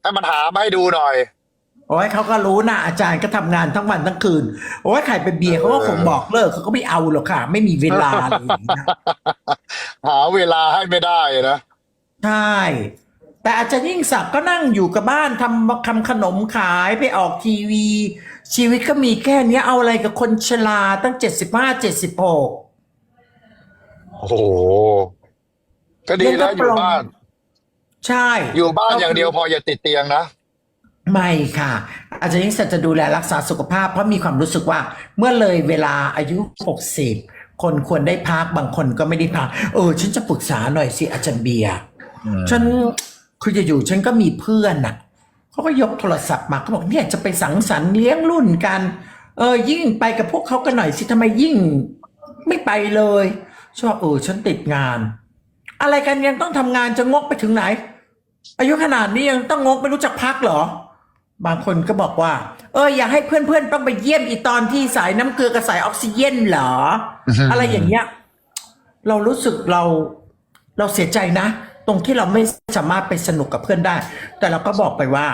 ให้มันหามาให้ดูหน่อย โอ้ยเขาก็รู้นะอาจารย์ก็ทำงานทั้งวันทั้งคืน โอ้ยใครไปเบียร์เขาก็คงบอกเลิกเขาก็ไม่เอาหรอกค่ะ ไม่มีเวลาอะไรอย่างเงี้ยหาเวลาให้ไม่ได้นะใช่แต่อาจารย์ยิ่งศักดิ์ก็นั่งอยู่กับบ้านทำทำขนมขายไปออกทีวี ชีวิตก็มีแค่เนี้ยเอาอะไรกับคนชราตั้งเจ็ดสิบห้าเจ็ดสิบหกโอ้โหก็ดีแล้วอยู่บ้าน ใช่อยู่บ้านอย่างเดียวพออย่าติดเตียงนะ ไม่ค่ะ อาจารย์ยิ่งศักดิ์จะดูแลรักษาสุขภาพเพราะมีความรู้สึกว่า เมื่อเลยเวลาอายุหกสิบคนควรได้พักบางคนก็ไม่ได้พักเออฉันจะปรึกษาหน่อยสิอาจารย์เบียร์ฉันคือจะอยู่ๆฉันก็มีเพื่อนน่ะเขาก็ยกโทรศัพท์มาเขาบอกเนี่ยจะไปสังสรรค์เลี้ยงรุ่นกัน เออ ยิ่งไปกับพวกเขากันหน่อยสิทำไมยิ่งไม่ไปเลยชอบเออฉันติดงาน อะไรกันยังต้องทำงานจะงกไปถึงไหน อายุขนาดนี้ยังต้องงกไม่รู้จักพักเหรอ บางคนก็บอกว่า เอออยากให้เพื่อนๆต้องไปเยี่ยมอีตอนที่สายน้ำเกลือกับสายออกซิเจนเหรออือฮึอะไรอย่างเงี้ย เรารู้สึกเราเราเสียใจนะ ตรงที่เราไม่สามารถไปสนุกกับเพื่อนได้ แต่เราก็บอกไปว่า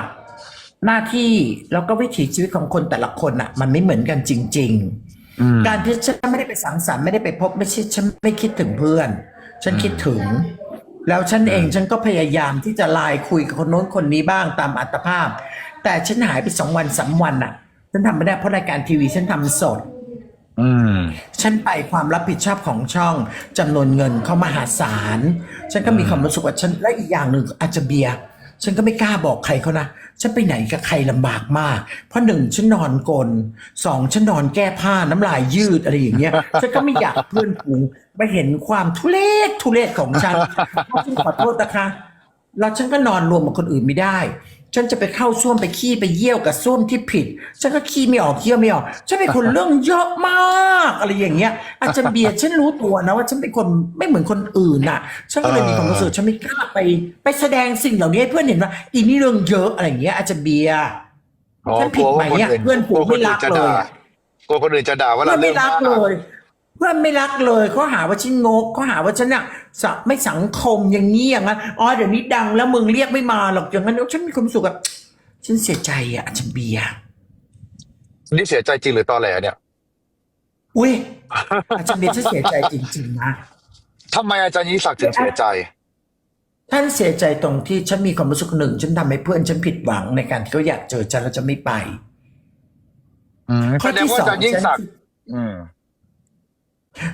หน้าที่แล้วก็วิถีชีวิตของคนแต่ละคนอะ มันไม่เหมือนกันจริง ๆ การที่ฉันไม่ได้ไปสังสรรค์ไม่ได้ไปพบไม่ใช่ฉันไม่คิดถึงเพื่อน ฉันคิดถึง แล้วฉันเองฉันก็พยายามที่จะไลน์คุยกับคนโน้นคนนี้บ้างตามอัตภาพ แต่ฉันหายไปสองวันสามวันอะ ฉันทำไม่ได้เพราะรายการทีวีฉันทำสดอืมฉันไปความรับผิดชอบของช่องจำนวนเงินเขามหาศาล ฉันก็มีความรู้สึกว่าฉันและอีกอย่างหนึ่งอาจจะเบียร์ฉันก็ไม่กล้าบอกใครเขานะ ฉันไปไหนกับใครลำบากมาก เพราะหนึ่งฉันนอนกลนสองฉันนอนแก้ผ้าน้ำลายยืดอะไรอย่างเงี้ยฉันก็ไม่อยากเพื่อนฝูงไปเห็นความทุเลศทุเลศของฉันฉันขอโทษนะคะแล้วฉันก็นอนรวมกับคนอื่นไม่ได้ ฉันจะไปเข้าส้วมไปขี้ไปเยี่ยวกับส้วมที่ผิด ฉันก็ขี้ไม่ออกเยี่ยวไม่ออก ฉันเป็นคนเรื่องเยอะมาก อะไรอย่างเงี้ย อาจจะเบียร์ฉันรู้ตัวนะว่าฉันเป็นคนไม่เหมือนคนอื่นน่ะ ฉันก็เลยมีความรู้สึกฉันไม่กล้าไปไปแสดงสิ่งเหล่านี้ให้เพื่อนเห็นว่าอีนี่เรื่องเยอะอะไรอย่างเงี้ยอาจจะเบียร์อ๋อฉันผิดไหมอะกลัวว่าเพื่อนฝูงไม่รักจะเลยด่าอะกลัวคนอื่นจะด่าว่าเพื่เราอนเรื่ไม่องรักมาก เลย เพื่อนไม่รักเลยเขาหาว่าฉันงกเขาหาว่าฉันน่ะสะไม่สังคมอย่างนี้อย่างนั้นอ๋อเดี๋ยวนี้ดังแล้วมึงเรียกไม่มาหรอกอย่างนั้นฉันมีความสุขแบบฉันเสียใจอะอาจารย์เบียร์นี่เสียใจจริงหรือตอแหลเนี่ย อุ้ยอาจารย์เบียร์ฉันเสียใจจริง ๆ นะทำไมอาจารย์ยิ่งศักดิ์ถึงเสียใจ ท่านเสียใจตรงที่ฉันมีความรู้สึกหนึ่งฉันทำให้เพื่อนฉันผิดหวังในการที่เขาอยากเจอฉันแล้วจะไม่ไปข้อแสดงที่ว่าสออางจารย์ยิ่งฉันศักดิ์อืม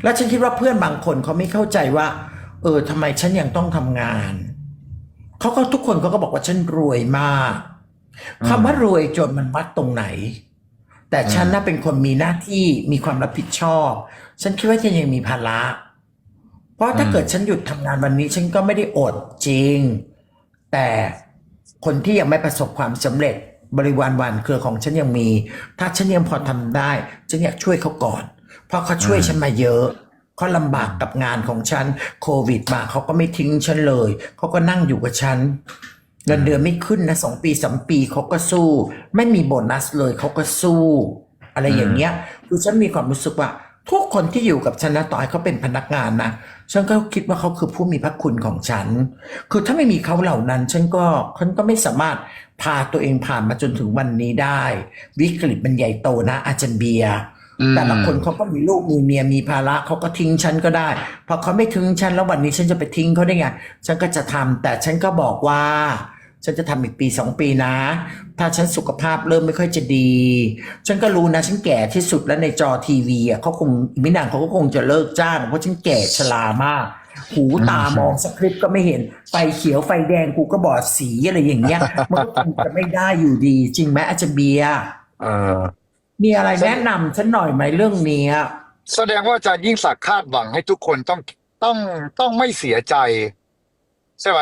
แล้วฉันคิดว่าเพื่อนบางคนเขาไม่เข้าใจว่า เออทำไมฉันยังต้องทำงานเขาก็ทุกคนเขาก็บอกว่าฉันรวยมากอืมคำว่ารวยจนมันวัดตรงไหน แต่ฉันน่ะเป็นคนมีหน้าที่มีความรับผิดชอบ ฉันคิดว่าฉันยังมีภาระเพราะถ้าเกิดฉันหยุดทำงานวันนี้ ฉันก็ไม่ได้อดจริง แต่คนที่ยังไม่ประสบความสำเร็จบริวารวันเครือของฉันยังมี ถ้าฉันยังพอทำได้ ฉันอยากช่วยเขาก่อน เพราะเขาช่วยฉันมาเยอะเขาลำบากกับงานของฉัน โควิดมาเขาก็ไม่ทิ้งฉันเลย เขาก็นั่งอยู่กับฉันเงินเดือนไม่ขึ้นนะสองปีสามปีเขาก็สู้ ไม่มีโบนัสเลยเขาก็สู้ อะไรอย่างเงี้ยคือฉันมีความรู้สึกว่า ทุกคนที่อยู่กับฉันนะต่อให้เขาเป็นพนักงานนะฉันก็คิดว่าเขาคือผู้มีพระคุณของฉัน คือถ้าไม่มีเขาเหล่านั้น ฉันก็ฉันก็ไม่สามารถพาตัวเองผ่านมาจนถึงวันนี้ได้ วิกฤตมันใหญ่โตนะ อาจารย์เบียร์ แต่ละคนเขาก็มีลูกมีเมียมีภาระเขาก็ทิ้งฉันก็ได้พอเขาไม่ทิ้งฉันแล้ววันนี้ฉันจะไปทิ้งเขาได้ไงฉันก็จะทำแต่ฉันก็บอกว่า ฉันจะทำอีกปีสองปีนะ ถ้าฉันสุขภาพเริ่มไม่ค่อยจะดี ฉันก็รู้นะ ฉันแก่ที่สุดแล้วในจอทีวีอะเขาคงอีกไม่นานเขาก็คงจะเลิกจ้างเพราะฉันแก่ชรามาก หูตามองสคริปต์ก็ไม่เห็นไฟเขียวไฟแดงกูก็บอดสีอะไรอย่างเงี้ยมันก็คงจะไม่ได้อยู่ดี จริงไหมอาจจะเบียร์เออ มีอะไรแนะนำฉันหน่อยไหมเรื่องเนี้ยแสดงว่าอาจารย์ยิ่งศักดิ์คาดหวังให้ทุกคนต้องต้องต้องไม่เสียใจ ใช่ไหม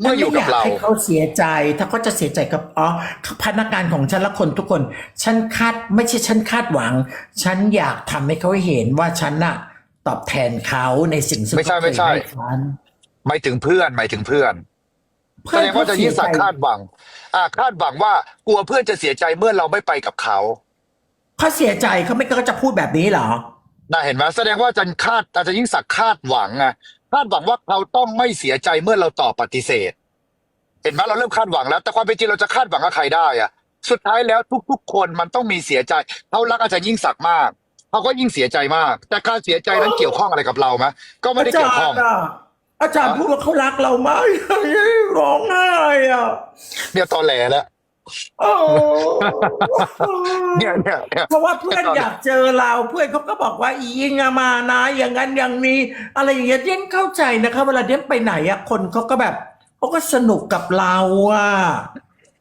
เมื่ออยู่กับเราฉันไม่อยากให้เขาเสียใจ ถ้าเขาจะเสียใจกับอ๋อพนักงานของฉันและคนทุกคน ฉันคาดไม่ใช่ฉันคาดหวัง ฉันอยากทำให้เขาเห็นว่าฉันน่ะ ตอบแทนเขาในสิ่งที่ไม่ใช่เขาเคไม่ยใช่ให้ฉันหมายถึงเพื่อนหมายถึงเพื่อนแสดงว่าอาจารย์ยิ่งศักดิ์คาดหวัง อ่าคาดหวังว่ากลัวเพื่อนจะเสียใจเมื่อเราไม่ไปกับเขา เขาเสียใจเขาไม่ก็จะพูดแบบนี้เหรอน่าเห็นไหมแสดงว่าอาจารย์คาดอาจารย์ยิ่งศักดิ์คาดหวังไงคาดหวังว่าเขาต้องไม่เสียใจเมื่อเราตอบปฏิเสธ เห็นไหมเราเริ่มคาดหวังแล้ว แต่ความเป็นจริงเราจะคาดหวังกับใครได้อะสุดท้ายแล้วทุก ๆ คนมันต้องมีเสียใจเขารักอาจารย์ยิ่งศักดิ์มากเขาก็ยิ่งเสียใจมาก แต่การเสียใจนั้นเกี่ยวข้องอะไรกับเราไหมก็ไม่ได้อาจาเกี่ยวข้รองย์อะอาจารย์พูดว่าเขารักเรามากร้องไห้อะเนี่ยตอแหลแล้ว โอ้เนี่ยเนี่ยเนี่ยเพราะว่าเพื่อนอยากเจอเราเพื่อนเขาก็บอกว่าอียิงอะมานะอย่างนั้นอย่างนี้ อะไรอย่างเงี้ยเดี้ยนเข้าใจนะคะ เวลาเดี้ยนไปไหนอะคนเขาก็แบบเขาก็สนุกกับเราอะ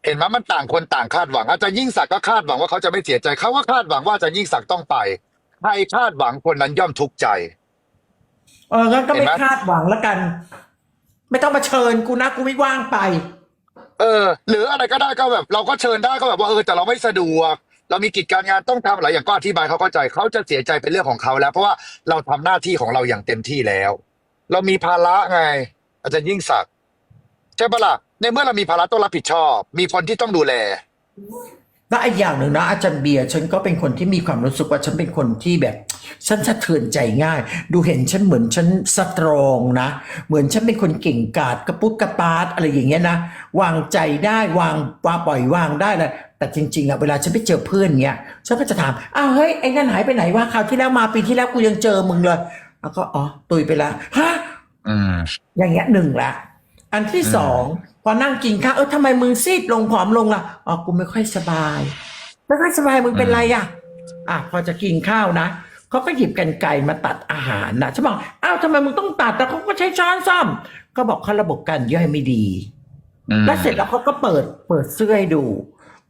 เห็นไหมมันต่างคนต่างคาดหวัง อาจารย์ยิ่งศักดิ์ก็คาดหวังว่าเขาจะไม่เสียใจเขาก็คาดหวังว่าอาจารย์ยิ่งศักดิ์ต้องไปใครคาดหวังคนนั้นย่อมทุกข์ใจ เอองั้นก็ไม่เห็นไหมคาดหวังแล้วกัน ไม่ต้องมาเชิญกูนะกูไม่ว่างไป เออ หรืออะไรก็ได้ก็แบบ เราก็เชิญได้ก็แบบว่าเออแต่เราไม่สะดวก เรามีกิจการงานต้องทำอะไรอย่างก็อธิบายเขาเข้าใจเขาจะเสียใจเป็นเรื่องของเขาแล้ว เพราะว่าเราทำหน้าที่ของเราอย่างเต็มที่แล้ว เรามีภาระไง อาจารย์ยิ่งศักดิ์ใช่ปะล่ะในเมื่อเรามีภาระต้องรับผิดชอบ มีคนที่ต้องดูแล และอีกอย่างหนึ่งนะอาจารย์เบียร์ฉันก็เป็นคนที่มีความรู้สึกว่าฉันเป็นคนที่แบบ ฉันสะเทือนใจง่าย ดูเห็นฉันเหมือนฉันสตรองนะ เหมือนฉันเป็นคนเก่งกาจกระปุกกระปาดอะไรอย่างเงี้ยนะวางใจได้วางวางปล่อยวางได้เลยแต่จริงๆอะเวลาฉันไปเจอเพื่อนเงี้ยฉันก็จะถามอ้าวเฮ้ยไอ้นั่นหายไปไหนวะคราวที่แล้วมาปีที่แล้วกูยังเจอมึงเลยแล้วก็อ๋อตุยไปละฮะอืมอย่างเงี้ยหนึ่งละอันที่สอง พอนั่งกินข้าวเออทำไมมึงซีดลงผอมลงล่ะอ๋อกูไม่ค่อยสบายไม่ค่อยสบายมึงเป็นไรอะอะพอจะกินข้าวนะเขาก็หยิบกันไก่มาตัดอาหารนะฉันบอกอ้าวทำไมมึงต้องตัดแต่เขาก็ใช้ช้อนซ่อม ก็บอกเขาระบบการย่อยไม่ดีอืมแล้วเสร็จแล้วเขาก็เปิดเปิดเสื้อให้ดู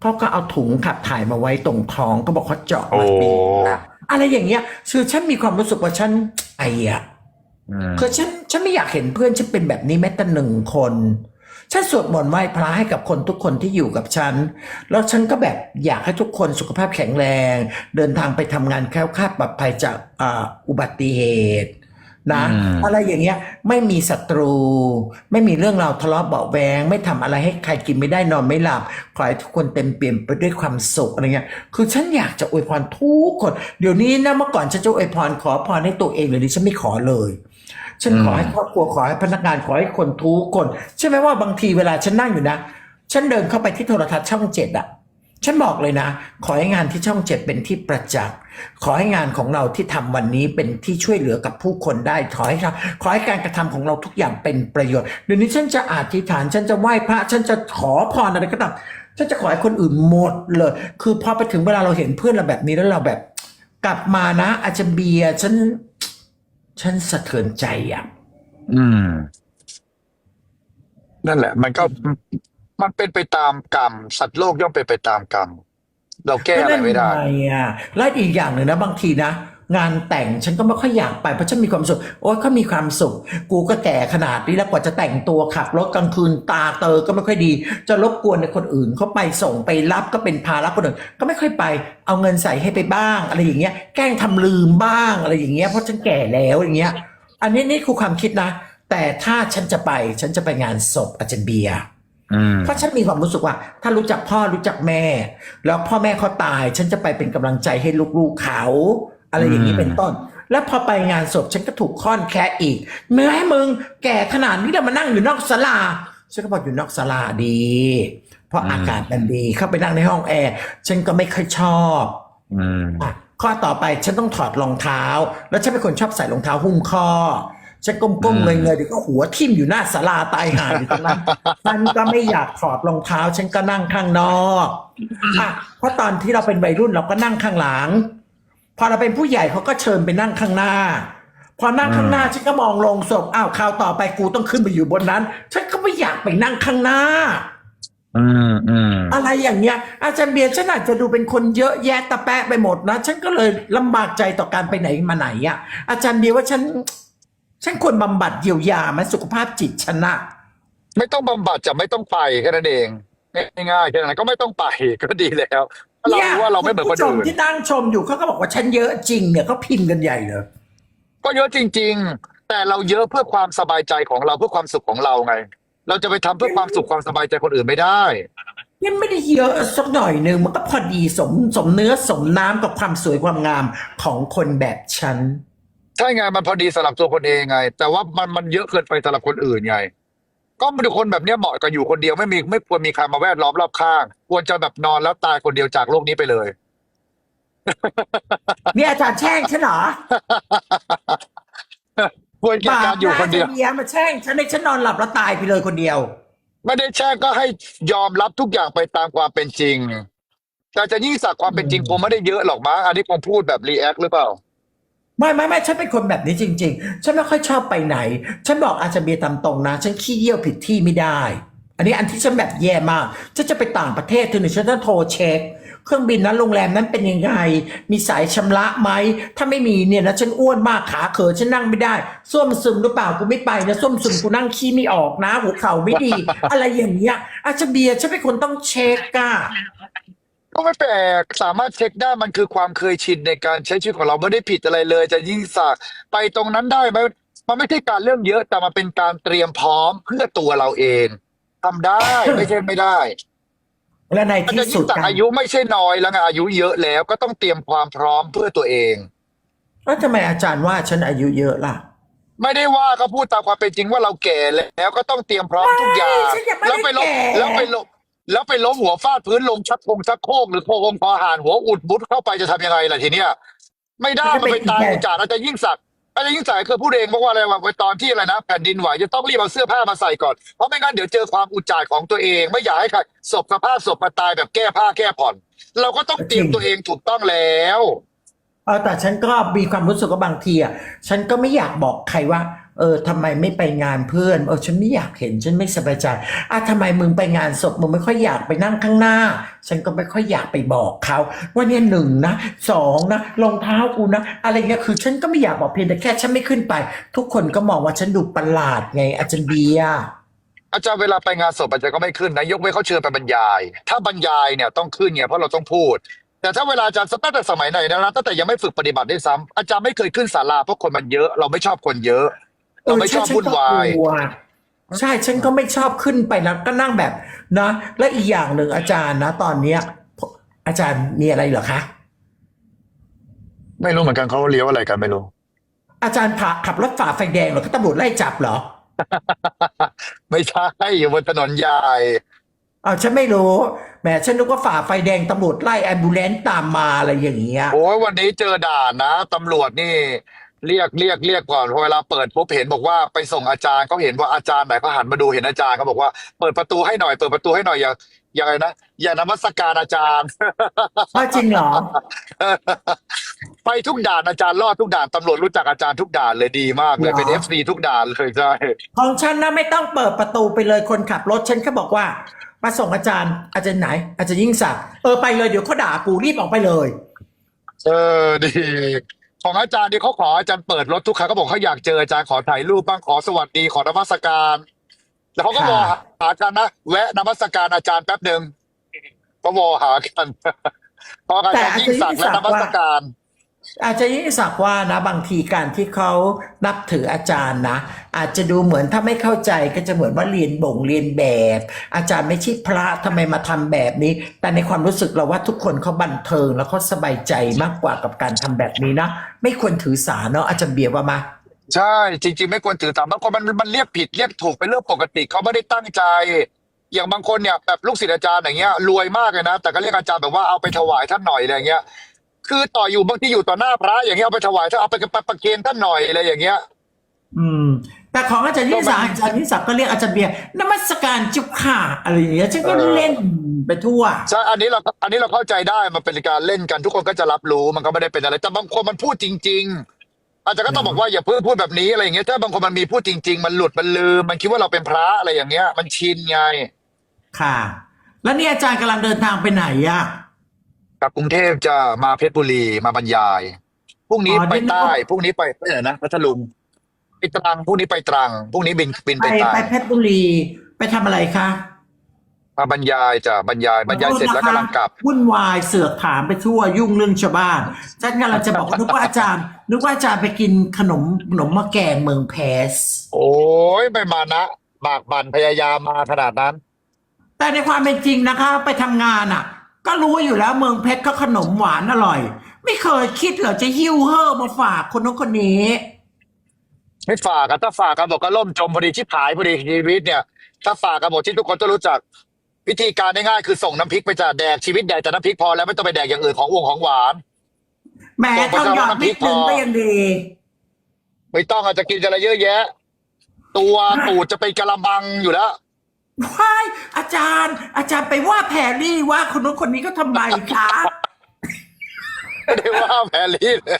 เขาก็เอาถุงขับถ่ายมาไว้ตรงท้องก็บอกเขาเจาะมาปีละอะไรอย่างเงี้ยคือฉันมีความรู้สึกว่าฉันไอ้อะอืมคือฉันฉันไม่อยากเห็นเพื่อนฉันเป็นแบบนี้แม้แต่หนึ่งคน ฉันสวดมนต์ไหว้พระให้กับคนทุกคนที่อยู่กับฉัน แล้วฉันก็แบบอยากให้ทุกคนสุขภาพแข็งแรง เดินทางไปทำงานแคล้วคลาดปลอดภัยจากอ่าอุบัติเหตุนะอืมอะไรอย่างเงี้ยไม่มีศัตรู ไม่มีเรื่องราวทะเลาะเบาะแวง ไม่ทำอะไรให้ใครกินไม่ได้นอนไม่หลับขอให้ทุกคนเต็มเปี่ยมไปด้วยความสุขอะไรเงี้ยคือฉันอยากจะอวยพรทุกคน เดี๋ยวนี้นะเมื่อก่อนฉันจะอวยพรขอพรให้ตัวเองเดี๋ยวนี้ฉันไม่ขอเลย ฉันขอให้ครอบครัวขอให้พนักงานขอให้คนทุกคนใช่ไหมว่าบางทีเวลาฉันนั่งอยู่นะ ฉันเดินเข้าไปที่โทรทัศน์ช่องเจ็ดอะฉันบอกเลยนะ ขอให้งานที่ช่องเจ็ดเป็นที่ประจักษ์ขอให้งานของเราที่ทำวันนี้เป็นที่ช่วยเหลือกับผู้คนได้ ขอให้ทำขอให้การกระทำของเราทุกอย่างเป็นประโยชน์เดี๋ยวนี้ฉันจะอธิษฐาน ฉันจะไหว้พระ ฉันจะขอพรอะไรก็ตามฉันจะขอให้คนอื่นหมดเลย คือพอไปถึงเวลาเราเห็นเพื่อนเราแบบนี้แล้วเราแบบ กลับมานะ อาจารย์เบียร์ฉัน ฉันสะเทือนใจอะ อืม นั่นแหละ มันก็มันเป็นไปตามกรรม สัตว์โลกย่อมเป็นไปตามกรรม เราแก้อะไรไม่ได้ก็นั่นงอะและอีกอย่างหนึ่งนะบางทีนะ งานแต่งฉันก็ไม่ค่อยอยากไปเพราะฉันมีความสุขโอ้ยเขามีความสุข กูก็แก่ขนาดนี้แล้วกว่าจะแต่งตัวขับรถกลางคืนตาเตอก็ไม่ค่อยดี จะรบกวนในคนอื่นเขาไปส่งไปรับก็เป็นภาระคนอื่นก็ไม่ค่อยไปเอาเงินใส่ให้ไปบ้าง อะไรอย่างเงี้ยแกล้งทำลืมบ้างอะไรอย่างเงี้ยเพราะฉันแก่แล้วอย่างเงี้ย อันนี้นี่คือความคิดนะ แต่ถ้าฉันจะไปฉันจะไปงานศพอาจารย์เบียร์อืมเพราะฉันมีความรู้สึกว่า ถ้ารู้จักพ่อรู้จักแม่ แล้วพ่อแม่เขาตาย ฉันจะไปเป็นกำลังใจให้ลูกๆเขา อะไรอย่างนี้อืมเป็นต้น แล้วพอไปงานศพฉันก็ถูกค่อนแค่อีกเมื่อให้มึงแก่ขนาดนี้แล้วมานั่งอยู่นอกศาลาฉันก็บอกอยู่นอกศาลาดี เพราะอากาศมันดีเข้าไปนั่งในห้องแอร์ฉันก็ไม่ค่อยชอบอืมอะข้อต่อไปฉันต้องถอดรองเท้า แล้วฉันเป็นคนชอบใส่รองเท้าหุ้มข้อฉันก้มอืๆมเงยๆเดี๋ยวก็หัวทิ่มอยู่หน้าศาลาตายหาอยู่ตรงนั้นฉันก็ไม่อยากถอดรองเท้า ฉันก็นั่งข้างนอกอะเพราะตอนที่เราเป็นวัยรุ่นเราก็นั่งข้างหลัง พอเราเป็นผู้ใหญ่เขาก็เชิญไปนั่งข้างหน้า พอนั่งข้างหน้าฉันก็มองลงศพอ้าวคราวต่อไปกูต้องขึ้นไปอยู่บนนั้น ฉันก็ไม่อยากไปนั่งข้างหน้าอืมอืมอะไรอย่างเงี้ย อาจารย์เบียร์ฉันอาจจะดูเป็นคนเยอะแยะตะแปะไปหมดนะฉันก็เลยลำบากใจต่อการไปไหนมาไหนอะ อาจารย์เบียร์ว่าฉัน ฉันควรบำบัดเยียวยาไหมสุขภาพจิตฉันนะไม่ต้องบำบัดจะไม่ต้องไปแค่นั้นเองง่ายๆแค่นั้นก็ไม่ต้องไปก็ดีแล้ว ถ้าเรารู้ว่าเราไม่เหมือนคนผู้ชมอื่นที่นั่งชมอยู่เขาก็บอกว่าฉันเยอะจริงเนี่ยเขาพิมพ์กันใหญ่เลย ก็เยอะจริง ๆ แต่เราเยอะเพื่อความสบายใจของเราเพื่อความสุขของเราไง เราจะไปทำเพื่อความสุขความสบายใจคนอื่นไม่ได้ ยังไม่ได้เยอะสักหน่อยหนึ่งมันก็พอดีสมสมเนื้อสมน้ำกับความสวยความงามของคนแบบฉัน ใช่ไงมันพอดีสำหรับตัวคนเองไง แต่ว่ามันมันเยอะเกินไปสำหรับคนอื่นไง ก็เป็นคนแบบเนี้ยเหมาะกับอยู่คนเดียวไม่มีไม่ควรมีใครมาแวดล้อมรอบข้าง ควรจะแบบนอนแล้วตายคนเดียวจากโลกนี้ไปเลยนี่อาจารย์แช่งฉันเหรอควรแก่การอยู่คนเดียว บาปะอาจารเบียร์มาแช่งฉันในฉันนอนหลับแล้วตายไปเลยคนเดียว ไม่ได้แช่งก็ให้ยอมรับทุกอย่างไปตามความเป็นจริง แต่จะยิ่งสักความเป็นจริงอืมคงไม่ได้เยอะหรอกมั้งอันนี้คงพูดแบบรีแอคหรือเปล่า ไม่ไม่ไม่ฉันเป็นคนแบบนี้จริง ๆ ฉันไม่ค่อยชอบไปไหน ฉันบอกอาจารย์เบียตามตรงนะ ฉันขี้เยี่ยวผิดที่ไม่ได้ อันนี้อันที่ฉันแบบแย่มากฉันจะไปต่างประเทศเธอหนึ่งฉันต้องโทรเช็ค เครื่องบินนั้นโรงแรมนั้นเป็นยังไง มีสายชำระไหม ถ้าไม่มีเนี่ยนะฉันอ้วนมากขาเขอฉันนั่งไม่ได้ส้วมซึมหรือเปล่ากูไม่ไปนะส้วมซึมกูนั่งขี้ไม่ออกนะหัวเข่าไม่ดี อะไรอย่างเงี้ยอาจารย์เบียฉันเป็นคนต้องเช็คอะ ก็ไม่แปลกสามารถเช็คได้มันคือความเคยชินในการใช้ชีวิตของเราไม่ได้ผิดอะไรเลย จะยิ่งสักไปตรงนั้นได้ไหมมันไม่ใช่การเรื่องเยอะแต่มันเป็นการเตรียมพร้อมเพื่อตัวเราเองทำได้ไม่ใช่ไม่ได้และในอาจที่จะสุยิ่ดงสักกันอายุไม่ใช่น้อยแล้วไงอายุเยอะแล้วก็ต้องเตรียมความพร้อมเพื่อตัวเอง แล้วทำไมอาจารย์ว่าฉันอายุเยอะล่ะ ไม่ได้ว่าก็พูดตามความเป็นจริงว่าเราแก่แล้วก็ต้องเตรียมพร้อมทุกอย่างฉันยังไม่แล้วไปได้ล้มแก่ แล้วไปล้ม แล้วไปล้มหัวฟาดพื้นลงชักโคงชักโครกหรือโคงคอหานหัวอุดบุดเข้าไปจะทำยังไงล่ะทีเนี้ยไม่ได้มันเป็นตายอุจจาระอาจจะยิ่งสักดิ์อาจจะยิ่งสักดิ์เคยพูดเองบอกว่าอะไรว่าตอนที่อะไรนะแผ่นดินไหวจะต้องรีบเอาเสื้อผ้ามาใส่ก่อนเพราะไม่งั้นเดี๋ยวเจอความอุจจาระของตัวเอง ไม่อยากให้ใครศพสภาพศพมาตายแบบแก้ผ้าแก้ผ่อน เราก็ต้องเตรียมตัวเองถูกต้องแล้วเออแต่ฉันก็มีความรู้สึกว่าบางทีอะฉันก็ไม่อยากบอกใครว่า เออทำไมไม่ไปงานเพื่อนเออฉันไม่อยากเห็นฉันไม่สบายใจอะทำไมมึงไปงานศพมึงไม่ค่อยอยากไปนั่งข้างหน้า ฉันก็ไม่ค่อยอยากไปบอกเขาว่าเนี่ยหนึ่งนะสองนะรองเท้ากูนะ อะไรเงี้ยคือ ฉันก็ไม่อยากบอกเพียงแต่แค่ฉันไม่ขึ้นไป ทุกคนก็มองว่าฉันดูประหลาดไง อาจารย์เบียร์อาจารย์เวลาไปงานศพอาจารย์ก็ไม่ขึ้นนะยกเว้นเขาเชิญไปบรรยาย ถ้าบรรยายเนี่ยต้องขึ้นไงเพราะเราต้องพูด แต่ถ้าเวลาอาจารย์ตั้งแต่สมัยไหนนะตั้งแต่ยังไม่ฝึกปฏิบัติด้วยซ้ำอาจารย์ไม่เคยขึ้นศาลาเพราะคนมันเยอะเราไม่ชอบคนเยอะ เราไม่ชอบฉันวุ่นวายก็กลัใช่ฉันก็ไม่ชอบขึ้นไปแล้วก็นั่งแบบนะและอีกอย่างหนึ่งอาจารย์นะ ตอนเนี้ย อาจารย์มีอะไรเหรอคะไม่รู้เหมือนกันเขาเลี้ยวอะไรกันไม่รู้ อาจารย์ผ่าขับรถฝ่าไฟแดงเหรอก็ตำรวจไล่จับเหรอ ไม่ใช่อยู่บนถนนใหญ่อ้าวฉันไม่รู้แหมฉันนึกว่าฝ่าไฟแดงตำรวจไล่แอมบูเลนต์ตามมาอะไรอย่างเงี้ยโอ้ยวันนี้เจอด่านนะตำรวจนี่ เรียกเรียกเรียกก่อนพอเวลาเปิดปุ๊บเห็นบอกว่าไปส่งอาจารย์เขาเห็นว่าอาจารย์ไหนเขาหันมาดูเห็นอาจารย์เขาบอกว่าเปิดประตูให้หน่อยเปิดประตูให้หน่อยอย่าอย่าอะไรนะอย่านมัสการอาจารย์อ้าวจริงเหรอ ไปทุกด่านอาจารย์รอดทุกด่านตำรวจรู้จักอาจารย์ทุกด่านเลยดีมากเลยเหรอเป็นเอฟซีทุกด่านเลยใช่ของฉันนะไม่ต้องเปิดประตูไปเลยคนขับรถฉันแค่บอกว่า มาส่งอาจารย์อาจารย์ไหน อาจารย์ยิ่งศักดิ์เออไปเลยเดี๋ยวเขาด่ากูรีบออกไปเลย เออดี ของอาจารย์ที่เขาขออาจารย์เปิดรถทุกครั้งเขาบอกเขาอยากเจออาจารย์ขอถ่ายรูปบ้างขอสวัสดีขอนมัสการแล้วเขาก็ค่ะวอหากันนะแวะนมัสการอาจารย์แป๊บหนึ่งก็วอหากันพออาจารย์ยิ่งศักดิ์และนมัสการ อาจจะยิ่งศักดิ์ว่านะบางทีการที่เขานับถืออาจารย์นะ อาจจะดูเหมือนถ้าไม่เข้าใจก็จะเหมือนว่าเรียนบ่งเรียนแบบ อาจารย์ไม่ใช่พระทำไมมาทำแบบนี้ แต่ในความรู้สึกเราว่าทุกคนเขาบันเทิงแล้วเขาสบายใจมากกว่ากับการทำแบบนี้นะ ไม่ควรถือสาเนาะอาจารย์เบียร์ว่ามาใช่จริง ๆ ไม่ควรถือตามบางคนมันมันเรียกผิดเรียกถูกเป็นเรื่องปกติเขาไม่ได้ตั้งใจ อย่างบางคนเนี่ยแบบลูกศิษย์อาจารย์อย่างเงี้ยรวยมากเลยนะ แต่ก็เรียกอาจารย์แบบว่าเอาไปถวายท่านหน่อยอะไรเงี้ย คือต่ออยู่บางที่อยู่ต่อหน้าพระ อย่างเงี้ยเอาไปถวายท่านเอาไปประเคนท่านหน่อยอะไรอย่างเงี้ย อืม แต่ของอาจารย์ยิ่งศักดิ์อาจารย์ยิ่งศักดิ์ก็เรียกอาจารย์เบียร์นมัสการเจุกค่ะอะไรอย่างเงี้ยฉันก็เออเล่นไปทั่วใช่อันนี้เราอันนี้เราเข้าใจได้มันเป็นการเล่นกันทุกคนก็จะรับรู้มันก็ไม่ได้เป็นอะไร แต่บางคนมันพูดจริง ๆ อาจารย์ก็ต้องบอกว่าอย่าเพิ่งพูดแบบนี้อะไรอย่างเงี้ยถ้าบางคนมันมีพูดจริง ๆ มันหลุดมันลืมมันคิดว่าเราเป็นพระอะไรอย่างเงี้ย มันชินไงค่ะ แล้วนี่อาจารย์กำลังเดินทางไปไหนอะ กลับกรุงเทพจะมาเพชรบุรีมาบรรยายพรุ่งนี้อ๋อไปเดี๋ยวนะใต้พรุ่งนี้ไปไปไหนนะพัทลุงไปตรังพรุ่งนี้ไปตรังพรุ่งนี้บินบินไปไปตรังไปเพชรบุรี ไปทำอะไรคะมาบรรยายจะบรรยายบรรยายเสร็จแล้วกำลังกลับ วุ่นวายเสือกถามไปทั่วยุ่งเรื่องชาวบ้านฉันกำลังจะบอกว่านึกว่าอาจารย์ นึกว่าอาจารย์ไปกินขนมขนมมะแกงเมืองเพส โอ้ยไม่มานะบากบั่นพยายามมาขนาดนั้น แต่ในความเป็นจริงนะคะ ไปทำงานอะ ก็รู้อยู่แล้วเมืองเพชรก็ขนมหวานอร่อย ไม่เคยคิดเหรอจะหิ้วเฮ่อมาฝากคนนู้นคนนี้ ไม่ฝากกันถ้าฝากกันบอกก็ล่มจมพอดีชิบหายพอดีชีวิตเนี่ย ถ้าฝากกันหมดที่ทุกคนต้องรู้จัก วิธีการง่ายๆคือส่งน้ำพริกไปจ่าแดกชีวิตแดกแต่น้ำพริกพอแล้วไม่ต้องไปแดกอย่างอื่นของวงของหวาน แหม้ส่งไปทองหยอดน้ำพรินิกดนึงพอก็ยังดี ไม่ต้องอาจจะกินอะไรเยอะแยะ ตัวตูดจะเป็นกะละมังอยู่แล้ว ว้ายอาจารย์ อาจารย์ไปว่าแพรรี่ว่าคนนู้นคนนี้ก็ทำไมคะไม่ได้ว่าแพรรี่เลย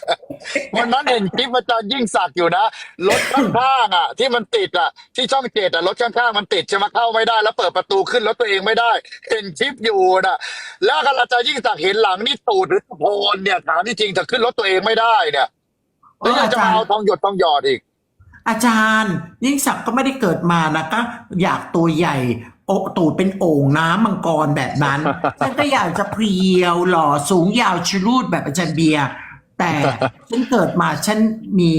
วันนั้นเห็นคลิปอาจารย์ยิ่งศักดิ์อยู่นะรถข้างๆอะ ที่มันติดอะ ที่ช่องเจ็ดอะรถข้างๆมันติดใช่ไหมเข้าไม่ได้ แล้วเปิดประตูขึ้นรถตัวเองไม่ได้ เห็นคลิปอยู่นะแล้วก็อาจารย์ยิ่งศักดิ์เห็นหลังนี่ตูดหรือโพนเนี่ยถามจริงๆถ้าขึ้นรถตัวเองไม่ได้เนี่ยแล้วยังจะมาเอาทองหยดทองหยอดอีก อาจารย์ ยิ่งศักดิ์ก็ไม่ได้เกิดมานะก็อยากตัวใหญ่โอกตูดเป็นโอ่งน้ำมังกรแบบนั้น ฉันก็อยากจะเพรียวหล่อสูงยาวชรูดแบบอาจารย์เบียร์แต่ฉันเกิดมาฉันมี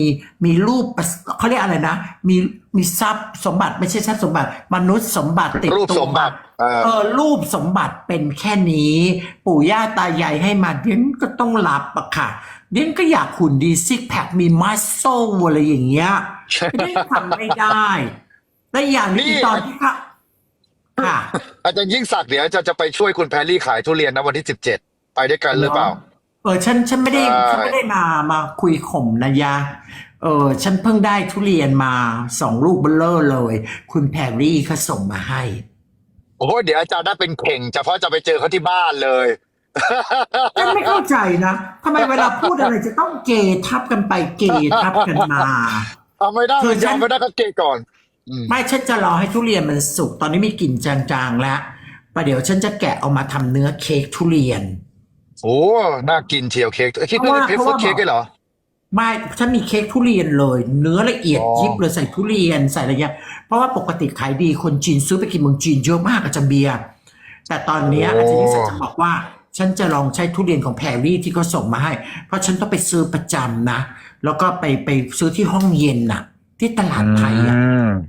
มีรูปประเขาเรียกอะไรนะ มีมีทรัพย์สมบัติไม่ใช่ทรัพย์สมบัติ มนุษย์สมบัติติดรูปตัวสมบัติเออเออรูปสมบัติเป็นแค่นี้ ปู่ย่าตายายให้มาเดียนก็ต้องรับอะค่ะ เดียนก็อยากหุ่นดีซิกแพคมีมัสโซอะไรอย่างเงี้ยเดียนทำไม่ได้ และอย่างหนี้นี่ตอนที่ค่ะค่ะอาจารย์ยิ่งศักดิ์เดี๋ยวจะจะไปช่วยคุณแพรรี่ขายทุเรียนนะวันที่สิบเจ็ดไปด้วยกันหรือเปล่า เออฉันฉันไม่ได้ใช่ฉันไม่ได้มามาคุยข่มนะยะเออฉันเพิ่งได้ทุเรียนมาสองลูกเบลเลอร์เลย คุณแพรรี่เขาส่งมาให้ โอ้โหเดี๋ยวอาจารย์ได้เป็นเข่งเฉพาะจะไปเจอเขาที่บ้านเลย ฉันไม่เข้าใจนะทำไมเวลาพูดอะไรจะต้องเกทับกันไปเกทับกันมา เอาไม่ได้คือฉัยนอมไม่ได้ก็เกะก่อนอืมไม่ฉันจะรอให้ทุเรียนมันสุกตอนนี้มีกลิ่นจางๆแล้วประเดี๋ยวฉันจะแกะเอามาทำเนื้อเค้กทุเรียน โอ้น่ากินเชียวเค้กคิดเพราะว่าว่าเป็นเพชรเพราะฟูดว่าเค้กได้เหรอไม่ฉันมีเค้กทุเรียนเลย เนื้อละเอียดอ๋อยิบเลยใส่ทุเรียนใส่อะไรเงี้ยเพราะว่าปกติขายดีคนจีนซื้อไปกินเมืองจีนเยอะมากอาจารย์เบียร์แต่ตอนเนี้ยอาจารย์ยิ่งศักดิ์จะบอกว่า ฉันจะลองใช้ทุเรียนของแพรรี่ที่เขาส่งมาให้ เพราะฉันต้องไปซื้อประจำนะ แล้วก็ไปไปซื้อที่ห้องเย็นน่ะ ที่ตลาดไทยอะ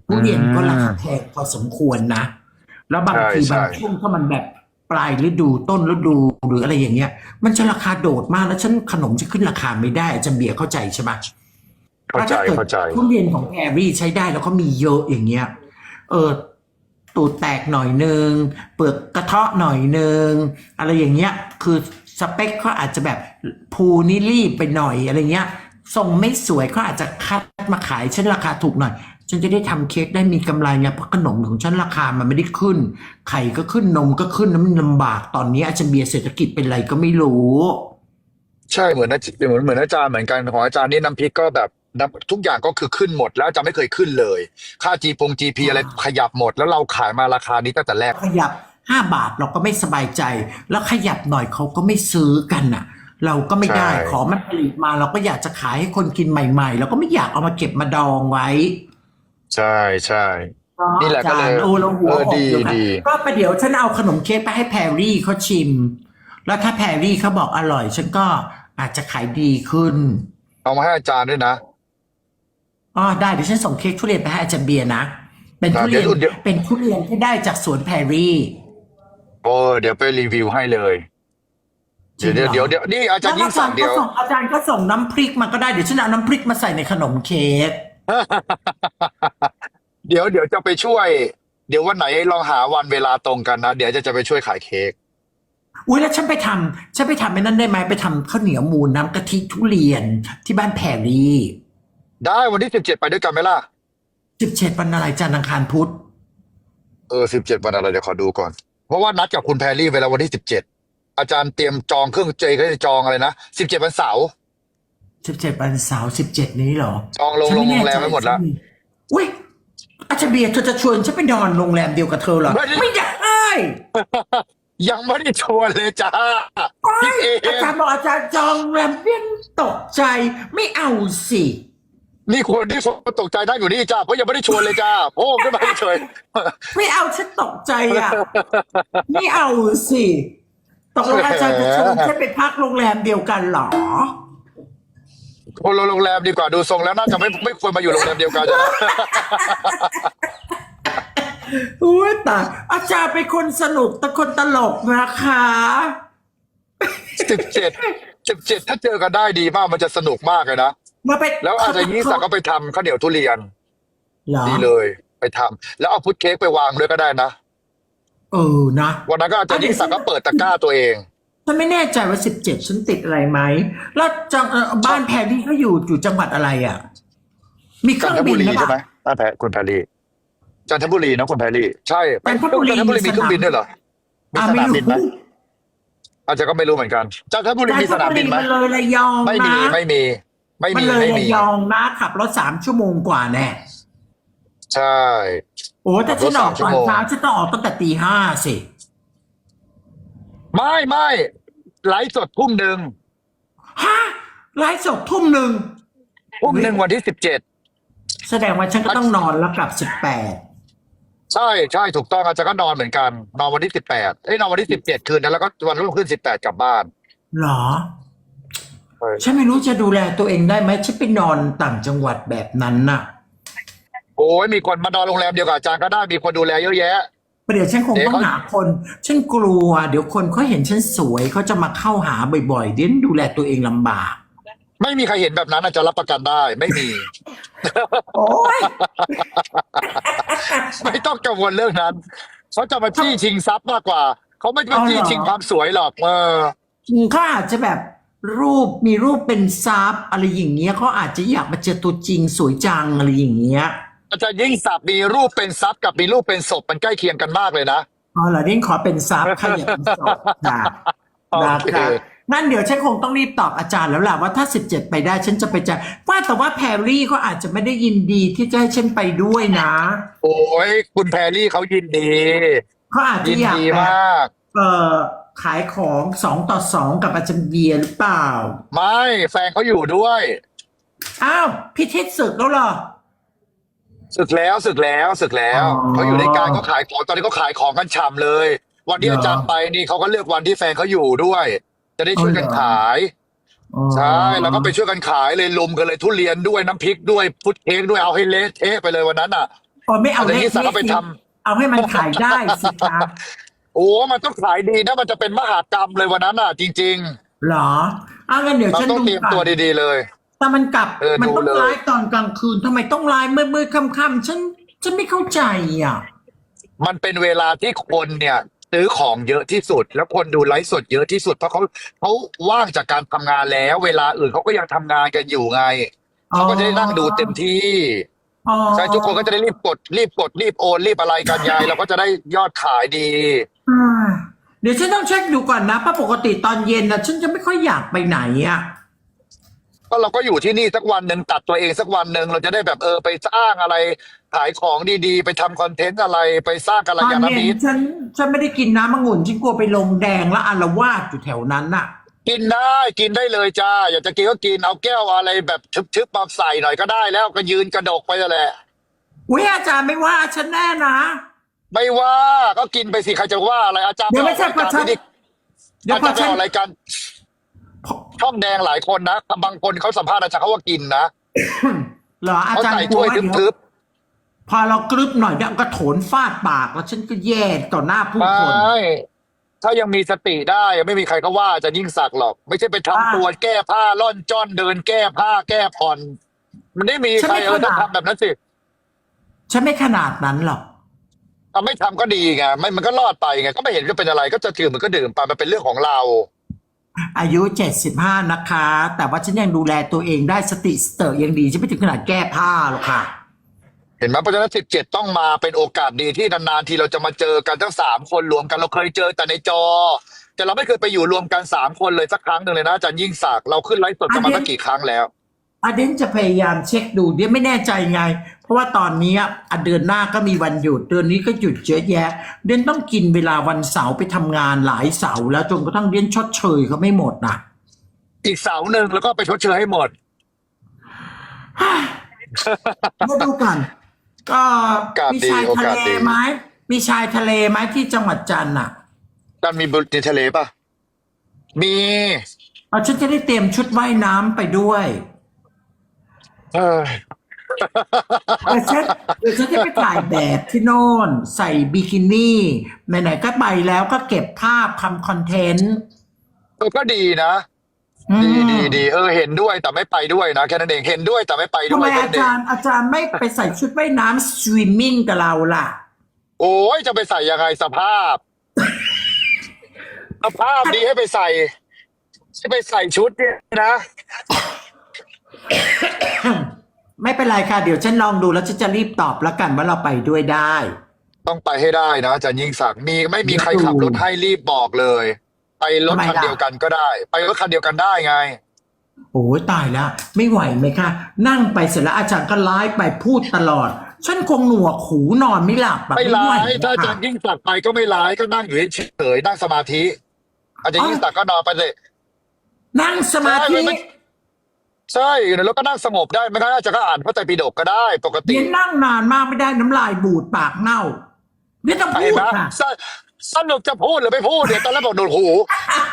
ทุเรียนก็ราคาแพงพอสมควรนะ แล้วบางทีใช่บางใช่ช่วงถ้ามันแบบปลายฤดูต้นฤดูหรืออะไรอย่างเงี้ย มันจะราคาโดดมากแล้วฉันขนมจะขึ้นราคาไม่ได้อาจะเบียร์เข้าใจใช่ไหมเข้าใจถ้กิดเข้าใจทุเรียนของแพรรี่ใช้ได้แล้วก็มีเยอะอย่างเงี้ย เออ ตูดแตกหน่อยนึงเปลือกกระเทาะหน่อยนึงอะไรอย่างเงี้ยคือสเปคเขาอาจจะแบบภูนี่รีบไปหน่อยอะไรเงี้ยทรงไม่สวยเขาอาจจะคัดมาขายฉันราคาถูกหน่อยฉันจะได้ทำเค้กได้มีกำไรไงเพราะขนมของฉันราคามันไม่ได้ขึ้น ไข่ก็ขึ้นนมก็ขึ้นน้ำมันลำบากตอนนี้อาจารย์เบียร์เศรษฐกิจเป็นไรก็ไม่รู้ ใช่เหมือนอาจเหมือนเหมือนอาจารย์เหมือนกันของอาจารย์นี่น้ำพริกก็แบบ น้ำทุกอย่างก็คือขึ้นหมดแล้วอาจารย์ไม่เคยขึ้นเลย ค่าจีพงจีพีอะไรขยับหมด แล้วเราขายมาราคานี้ตั้งแต่แรก ขยับห้าบาทเราก็ไม่สบายใจ แล้วขยับหน่อยเขาก็ไม่ซื้อกันน่ะ เราก็ไม่ได้ใช่ ขอมันผลิตมา เราก็อยากจะขายให้คนกินใหม่ๆเราก็ไม่อยากเอามาเก็บมาดองไว้ใช่ใช่ นี่แหละก็เลยอาจารโอ้เราหัวเอออกดีอยู่นะดี ก็ประเดี๋ยวฉันเอาขนมเค้กไปให้แพรรี่เขาชิม แล้วถ้าแพรรี่เขาบอกอร่อย ฉันก็อาจจะขายดีขึ้น เอามาให้อาจารย์ด้วยนะ อ๋อได้เดี๋ยวฉันส่งเค้กทุเรียนไปให้อาจารย์เบียร์นะ เป็นทุเรียนเดี๋ยวเดี๋ยวเป็นทุเรียนที่ได้จากสวนแพรรี่ โอ้เดี๋ยวไปรีวิวให้เลยเดี๋ยวจริเดี๋ยวงเหรอ เดี๋ยวเดี๋ยวนี่อาจารย์ยิ่งศักดิ์เดี๋ยวอาจารก็ส่งอาจารย์ก็ส่งน้ำพริกมาก็ได้เดี๋ยวฉันเอาน้ำพริกมาใส่ในขนมเค้กเดี๋ยวเดี๋ยวจะไปช่วย เดี๋ยววันไหนลองหาวันเวลาตรงกันนะ เดี๋ยวจะจะไปช่วยขายเค้กอุ้ยแล้วฉันไปทำฉันไปทำไอ้นั่นได้ไหมไปทำข้าวเหนียวมูนน้ำกะทิทุเรียนที่บ้านแพรรี่ ได้วันที่สิบเจ็ดไปด้วยกันไหมล่ะ สิบเจ็ดวันอะไรจันทร์อังคารพุธเออสิบเจ็ดวันอะไรเดี๋ยวขอดูก่อน เพราะว่านัดกับคุณแพรรี่เวลาวันที่สิบเจ็ดอาจารย์เตรียมจองเครื่องเจก็จะจองอะไรนะสิบเจ็ดวันเสาร์สิบเจ็ดวันเสาร์สิบเจ็ดนี้เหรอจองโรงฉันโรงน่แรมใจไว้หมดแล้วอุ้ยอาจารย์เบียร์เธอจะชวนฉันไปนอนโรงแรมเดียวกับเธอเหรอ ไม่ได้ ไม่ได้ยังไม่ได้ชวนเลยจ้าคิดเออางจารย์บอกอาจารย์จองโรงแรมเบี้ยนตกใจไม่เอาสิ นี่คนที่คนตกใจนั่งอยู่นี่จ้าเพราะยังไม่ได้ชวนเลยจ้าโอ้ไม่มาเฉยไม่เอาฉันตกใจอะ ไม่เอาสิตกลงอาจารย์จะชวนฉันไปพักโรงแรมเดียวกันเหรอคนละโรงแรมดีกว่าดูทรงแล้วน่าจะไม่ไม่ควรมาอยู่โรงแรมเดียวกันจ้ะอุ้ยตายอาจารย์เป็นคนสนุกแต่คนตลกนะคะสิบเจ็ดสิบเจ็ดถ้าเจอกันได้ดีมากมันจะสนุกมากเลยนะ มาไปแล้วอาจจะยิ่งสักดิ์ก็ไปทำข้าวเหนียวทุเรียนเหรอดีเลย ไปทำแล้วเอาพุทธเค้กไปวางด้วยก็ได้นะเออนะวันนั้นก็อาจจะยิ่งสักดิ์ก็เปิดตะกร้าตัวเองฉันไม่แน่ใจว่าสิบเจ็ดฉันติดอะไรไหมแล้วจังเอ่อบ้านแพรรี่เขาอยู่อยู่จังหวัดอะไรอะ มีเคจัรื่นองทบิบุนรีหรือใช่เปไหมล่าบ้านแพรคุณแพรรี่จันทบุรีนะคุณแพรรี่ใช่จันทบุรีจันทบุรีมีมีเครื่องบินด้วยเหรอมีอ่าสไม่นามรู้บินไหมอาจจะก็ไม่รู้เหมือนกันจันทบุรีมีสนามบินไหมมันเลยระยองไม่มีนะไม่มี ไม่มันมีเลยไม่ระมียองนะขับรถสามชั่วโมงกว่าแน่ใช่ โอ้แต่ฉันออกขับรถสามชั่ตวอนโมงเช้าฉันต้องออกตั้งแต่ตีห้าสิ ไม่ไม่ไลฟ์สดทุ่มหนึ่งฮะไลฟ์สดทุ่มหนึ่ง ทุ่มหนึ่งวันที่สิบเจ็ดแสดงว่าฉันก็ต้องนอนแล้วกลับสิบแปดใช่ใช่ถูกต้องอาจารย์ก็นอนเหมือนกัน นอนวันที่สิบแปดเอ้ยนอนวันที่สิบเจ็ดคืนนั้นแล้วก็วันรุ่งขึ้นสิบแปดกลับบ้าน หรอใช่ ฉันไม่รู้จะดูแลตัวเองได้ไหมฉันไปนอนต่างจังหวัดแบบนั้นน่ะ โอ้ยมีคนมานอนโรงแรมเดียวกับอาจารย์ก็ได้มีคนดูแลเยอะแยะเดี๋ยวฉันคงเดี๋ยวต้องเขาหาคน ฉันกลัว เดี๋ยวคนเขาเห็นฉันสวยเขาจะมาเข้าหาบ่อยๆเดี๋ยวดูแลตัวเองลำบาก ไม่มีใครเห็นแบบนั้นอาจารย์รับประกันได้ไม่มี โอ้ยไม่ต้องกังวลเรื่องนั้นเขาจะมาจี้ชิงทรัพย์มากกว่าเขาไม่มาจี้ชิงความสวยหรอกเออเขาอาจจะแบบ รูปมีรูปเป็นซับอะไรอย่างเงี้ยเขาอาจจะอยากมาเจอตัวจริงสวยจังอะไรอย่างเงี้ยอาจารย์ยิ่งศักดิ์มีรูปเป็นทรัพย์กับมีรูปเป็นศพมันใกล้เคียงกันมากเลยนะอ๋อเหรอนี่ขอเป็นซับขยันสดค่ะโอนะเคคะงั้นเดี๋ยวฉันคงต้องรีบตอบอาจารย์แล้วล่ะว่าถ้า 17 ไปได้ฉันจะไปจะว่าแต่ว่าแพรรี่เขาอาจจะไม่ได้ยินดีที่จะให้ฉันไปด้วยนะ โอ้ยคุณแพรรี่เขายินดีเขาอาจจะยินอยากดีแบบมากเอ่อ ขายของสองต่อสองกับอาจารย์เบียร์หรือเปล่า ไม่แฟนเขาอยู่ด้วยอ้าวพี่ทิศศึกแล้วเหรอ ศึกแล้วศึกแล้วศึกแล้วอ๋อเขาอยู่ในการก็ขายของตอนนี้ก็ขายของกันฉ่ำเลย วันที่เหรออาจารย์ไปนี่เขาก็เลือกวันที่แฟนเขาอยู่ด้วย จะได้ช่วยกันอ๋อเหรอ ขายอ๋อใช่แล้วก็ไปช่วยกันขายเลยลุมกันเลยทุเรียนด้วยน้ำพริกด้วยพุดเค้กด้วยเอาให้เละเทะไปเลยวันนั้นอะ อ๋อไม่เอาอาจารย์ยิ่งศักดิ์ก็ไปสิทำ เอาให้มันขายได้สิคะ โอ้มันต้องขายดีนะมันจะเป็นมหากรรมเลยวันนั้นอะ จริง เหรออ้าวงั้นเดี๋ยวๆ เราฉันต้องดูเตรียมก่ตัวอนดีๆเลย แต่มันกลับ เออมันต้องดูเลย ไลฟ์ตอนกลางคืนทำไมต้องไลฟ์มืดๆค่ำๆฉันฉันไม่เข้าใจอะ มันเป็นเวลาที่คนเนี่ยซื้อของเยอะที่สุด แล้วคนดูไลฟ์สดเยอะที่สุดเพราะเขาเขาว่างจากการทำงานแล้ว เวลาอื่นเขาก็ยังทำงานกันอยู่ไงเขาก็จะได้นั่งดูเต็มที่ อ๋อ ใช่ทุกคนก็จะได้รีบกดรีบกดรีบโอนรีบอะไรกันยายเราก็จะได้ยอดขายดี อ่าเดี๋ยวฉันต้องเช็คดูก่อนนะเพราะปกติตอนเย็นนะฉันจะไม่ค่อยอยากไปไหนอะ ก็เราก็อยู่ที่นี่สักวันหนึ่งตัดตัวเองสักวันหนึ่งเราจะได้แบบเออไปสร้างอะไรขายของดีๆ ไปทำคอนเทนต์อะไรไปสร้างกัลตอนยาณเย็มินตรฉันฉันไม่ได้กินน้ำมะงุ่นฉันกลัวไปลงแดงแล้วอารวาสอยู่แถวนั้นน่ะ กินได้กินได้เลยจ้าอยากจะกินก็กินเอาแก้วอะไรแบบทึบๆมาใส่หน่อยก็ได้แล้วก็ยืนกระดกไปนั่นแหละ อุ้ยอาจารย์ไม่ว่าฉันแน่นะ ไม่ว่าก็กินไปสิใครจะว่าอะไรอาจารย์เดี๋ยวไม่ใช่ปออกรายการพอฉันพิธีเดี๋ยวอาพอจารย์ไปฉันออกรายการช่องแดงหลายคนนะบางคนเขาสัมภาษณ์อาจารย์เขาว่ากินนะเหรออาเขาจารย์ใส่กลัถ้ววยว่าเดี๋ยวทึบพอเรากรึบหน่อยเดี๋ยวก็โถนฟาดปากแล้วฉันก็แย่ต่อหน้าๆผู้ไมคน่ถ้ายังมีสติได้ไม่มีใครก็ว่าอาจะยิ่งสักดิ์หรอก ไม่ใช่ไปทำอ่าตัวแก้ผ้าล่อนจ้อนเดินแก้ผ้าแก้ผ่อน มันไม่มีฉันใครไม่เออขนาดต้องทำแบบนั้นสิ ฉันไม่ขนาดนั้นหรอก เอาไม่ทำก็ดีไงไม่มันก็รอดไปไงก็ไม่เห็นจะเป็นอะไรก็จะดื่มมันก็ดื่มไปมันเป็นเรื่องของเรา อายุ 75 นะคะ แต่ว่าฉันยังดูแลตัวเองได้สติสเตอร์ยังดีฉันไม่ถึงขนาดแก้ผ้าหรอกค่ะ เห็นไหมเพราะฉะนั้นสิบเจ็ดต้องมาเป็นโอกาสดีที่นานๆทีเราจะมาเจอกันทั้งสามคนรวมกันเราเคยเจอแต่ในจอ แต่เราไม่เคยไปอยู่รวมกันสามคนเลยสักครั้งหนึ่งเลยนะอาจารย์ยิ่งศักดิ์เราขึ้นไลฟ์สดกันมาอันนี้ตั้งกี่ครั้งแล้ว อาเดนจะพยายามเช็คดูเดี๋ยวไม่แน่ใจไง เพราะว่าตอนนี้อะเดือนหน้าก็มีวันหยุดเดือนนี้ก็หยุดเยอะแยะ เดนต้องกินเวลาวันเสาร์ไปทำงานหลายเสาร์แล้วจนกระทั่งเดนชดเชยเขาไม่หมดนะอีกเสาหนึ่งแล้วก็ไปชดเชยให้หมดมาดูกัน ก็โอกาสมีดีชายโอทะกาสเลดีไหมมีชายทะเลไหมที่จังหวัดจันทร์อะจันมีบุรีทะเลป่ะมีเอาฉันจะได้เตรียมชุดว่ายน้ำไปด้วย เออ เดี๋ยวฉันเดี๋ยวฉันจะไปถ่ายแบบที่โน่น ใส่บิกินี่ไหนๆก็ไปแล้วก็เก็บภาพทำคอนเทนต์เออก็ดีนะ อืมดีดีดีเออเห็นด้วยแต่ไม่ไปด้วยนะแค่นั้นเองเห็นด้วยแต่ไม่ไปด้ทำวไมยแค่อานั้นเองจารย์อาจารย์ไม่ไปใส่ชุดว่ายน้ำสวิมมิ่งกับเราล่ะ โอ้ยจะไปใส่ยังไงสภาพ สภาพดีให้ไปใส่จะไปใส่ชุดเนี่ยนะ ไม่เป็นไรค่ะ เดี๋ยวฉันลองดูแล้วฉันจะรีบตอบแล้วกันว่าเราไปด้วยได้ ต้องไปให้ได้นะอาจารย์ยิ่งศักดิ์มีไม่มีใครขับรถให้รีบบอกเลย ไปรถทำไมคันล่ะ เดียวกันก็ได้ ไปรถคันเดียวกันได้ไง โอ้ยตายแล้วไม่ไหวไหมคะ นั่งไปเสร็จแล้วอาจารย์ก็ไลฟ์ไปพูดตลอด ฉันคงหนวกหูนอนไม่หลับแบบไม่ไหวร้ายถ้าอาค่ะจารย์ยิ่งศักดิ์ไปก็ไม่ร้ายก็นั่งอยู่เฉยๆนั่งสมาธิ อาจารย์ยิ่งศักดิ์ก็นอนไปเลย นั่งสมาธิใช่ไม่ ใช่แล้วก็นั่งสงบได้ไม่งั้นอาจารย์ก็อ่านพระไตรปิฎกก็ได้ปกติเดี๋ยวนั่งนานมากไม่ได้น้ำลายบูดปากเน่าไม่ต้องเห็พูนดไหมค่ะสสนุกจะพูดหรือไม่พูดเดี๋ยวตอนแรกบอกโดนหู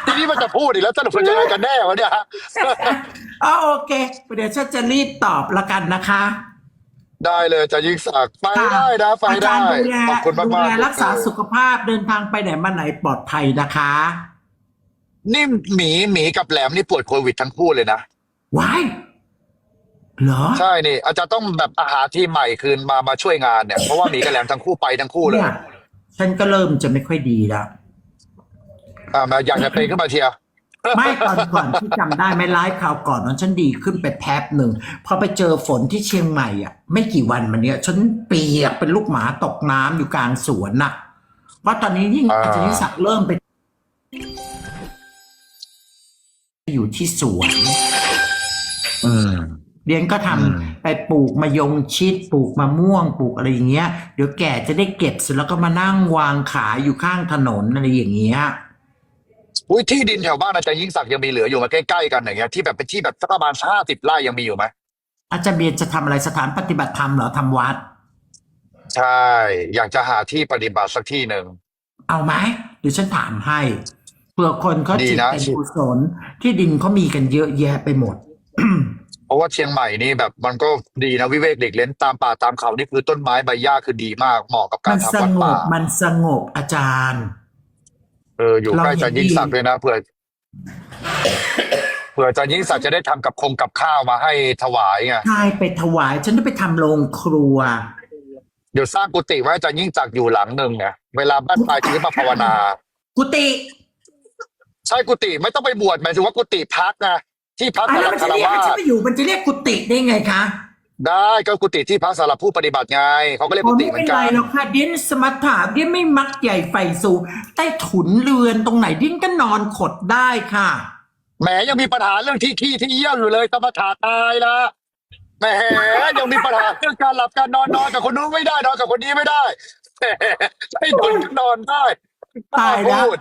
ทีนี้มันจะพูดอีกแล้วสรุปมันจะอะไรกันแน่วะเนี่ยฮะ อ๋อโอเคเดี๋ยวฉันจะรีบตอบละกันนะคะได้เลยอาจะยิ่งศักดิ์ไปได้นะไปอาจาได้รย์ดูแลขอบคุณมากดูมากแลรักษาสุขภาพเดินทางไปไหนมาไหนปลอดภัยนะคะ นี่หมีหมีกับแหลมนี่ป่วยโควิดทั้งคู่เลยนะ ว้ายเหรอ ใช่นี่อาจจะต้องแบบอาหารที่ใหม่คืนมามาช่วยงานเนี่ย เพราะว่าหมีกับแหลมทั้งคู่ไปทั้งคู่เลยเนี่ยฉันก็เริ่มจะไม่ค่อยดีแล้วอ่ามาอยากจะเป็นขึ้นมาเชียร์ไม่ตอนก่อนที่จำได้ไหม่ไลฟ์คราวก่อนนั้นฉันดีขึ้นไปแป๊บหนึ่งพอไปเจอฝนที่เชียงใหม่อะ ไม่กี่วันมาเนี้ยฉันเปียกเป็นลูกหมาตกน้ำอยู่กลางสวนน่ะ เพราะตอนนี้ยิ่งอ่าอาจารย์ศักดิ์เริ่มไป อยู่ที่สวนอืม เรียนก็ทำอืมไปปลูกมะยงชิดปลูกมะม่วงปลูกอะไรอย่างเงี้ย เดี๋ยวแก่จะได้เก็บเสร็จแล้วก็มานั่งวางขายอยู่ข้างถนนอะไรอย่างเงี้ยอุ้ยที่ดินแถวบ้านอาจารย์ยิ่งศักดิ์ยังมีเหลืออยู่มาใกล้ๆกันอย่างเงี้ยที่แบบเป็นที่แบบสักประมาณห้าสิบไร่ยังมีอยู่ไหมอาจารย์เบียร์จะทำอะไรสถานปฏิบัติธรรมเหรอทำวัด ใช่อยากจะหาที่ปฏิบัติสักที่หนึ่งเอาไหมเดี๋ยวฉันถามให้เผื่อคนเขาดีจิตนะเป็นกุศลที่ดินเขามีกันเยอะแยะไปหมด เพราะว่าเชียงใหม่นี่แบบมันก็ดีนะวิเวกเด็กเล่นตามป่าตามเขานี่คือต้นไม้ใบหญ้าคือดีมากเหมาะกับกามัรนทำสวัดงป่าบมันสงบอาจารย์ เอออยู่ใกล้อาจารย์ยิ่งศักดิ์เลยนะเผื่อเผื่ออาจารย์ยิ่งศักดิ์จะได้ทำกับคงกับข้าวมาให้ถวายไง ใช่ไปถวาย ฉันจะไปทำโรงครัว เดี๋ยวสร้างกุฏิไว้อาจารย์ยิ่งศักดิ์อยู่หลังหนึ่งเนี่ยเวลาบ้านปลายชีวิตมาภาวนา กุฏิใช่กุฏิไม่ต้องไปบวชหมายถึงว่ากุฏิพักไง ที่พักอะสำหแล้รัวบมันคารวาจะเรียกให้ฉันสไปอยู่มันจะเรียกกุฏิได้ไงคะได้ก็กุฏิที่พักสำหรับผู้ปฏิบัติไงเขาก็เรียกอ๋อกุฏิไม่เหมืเป็อนนไรกันหรอกค่ะเดียนสมถะเดียนไม่มักใหญ่ไฟสูงใต้ถุนเรือนตรงไหนเดียนก็นอนขดได้ค่ะ แหมยังมีปัญหาเรื่องที่ขี้ที่เยี่ยวอยู่เลยสมถะตายละแหมยังมีปัญหาเรื่องการหลับการนอนนอนกับคนนู้นไม่ได้นอนกับคนนี้ไม่ได้แหมให้นอนก็นอนได้ตายแล้ว พูด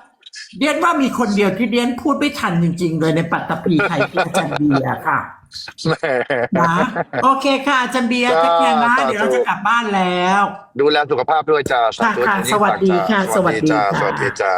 เดียนว่ามีคนเดียวที่เดียนพูดไม่ทันจริง ๆ เลยในปัตตภีไทยคืออาจารย์เบียร์ค่ะแหมนะโอเคค่ะอาจารย์เบียร์จ้าแค่นะสาธุเดี๋ยวเราจะกลับบ้านแล้ว ดูแลสุขภาพด้วยจ้าค่ะค่ะสวัสดีค่ะ สวัสดีจ้าสวัสดีค่ะสวัสดีจ้า